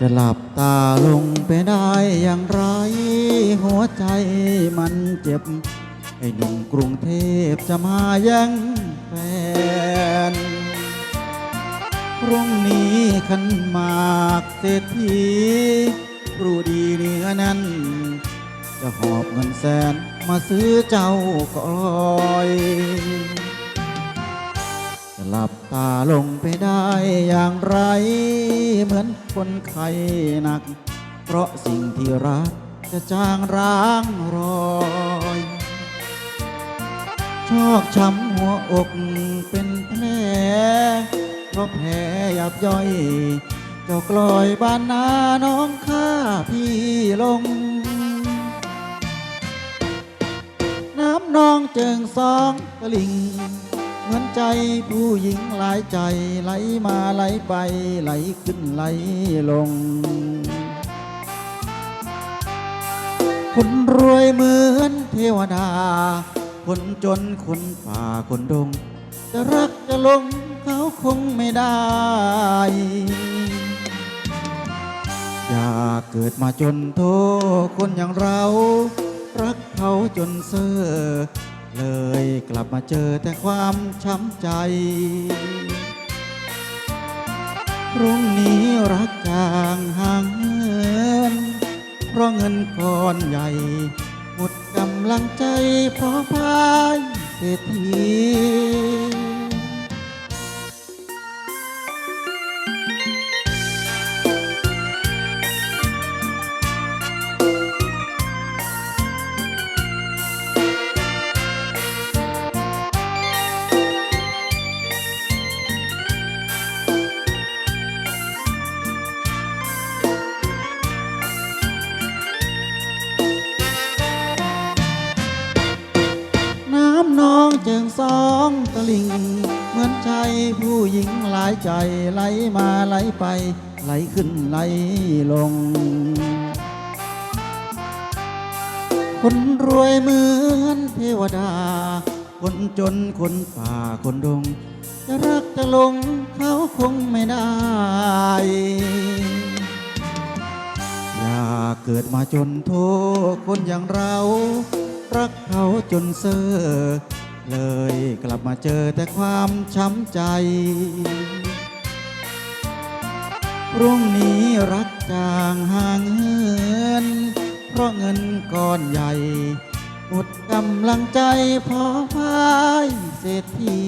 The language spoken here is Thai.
จะหลับตาลงไปได้อย่างไร หัวใจมันเจ็บ ไอ้หนุ่มกรุงเทพจะมายังแฟนพรุ่งนี้ขันหมากเศรษฐีรู้ดีเนื้อนั้น จะหอบเงินแสนมาซื้อเจ้าก็ลอย หลับตาลงไปได้อย่างไร เหมือนคนไข้หนัก เพราะสิ่งที่รักจะจางร้างรอยชอกช้ำหัวอกเป็นแผลเพราะแผลหยับย่อยเจ้ากลอยบ้านนาน้องข้าพี่ลง น้ำนองเจิงสองตะลิง เหมือนใจผู้หญิงหลายใจไหลมาไหลไปไหลขึ้นไหลลง คนรวยเหมือนเทวดา คนจนคนป่าคนดง จะรักจะลงเขาคงไม่ได้ อย่าเกิดมาจนโทคนอย่างเรา รักเขาจนเซ่อ เลยกลับมาเจอแต่ความช้ำใจพรุ่งนี้รักจางห่างเงิน เพราะเงินก้อนใหญ่ หมดกำลังใจเพราะพายเศรษฐี น้องเจิงสองตะลิง เหมือนใจผู้หญิงหลายใจไหลมาไหลไป ไหลขึ้นไหลลง คนรวยเหมือนเทวดา คนจนคนป่าคนดง จะรักจะลงเขาคงไม่ได้ อย่าเกิดมาจนโทษคนอย่างเรา รักเขาจนเซ่อเลยกลับมาเจอแต่ความช้ำใจพรุ่งนี้รักจางห่างเหิน เพราะเงินก้อนใหญ่หมดกำลังใจพอพายเศรษฐี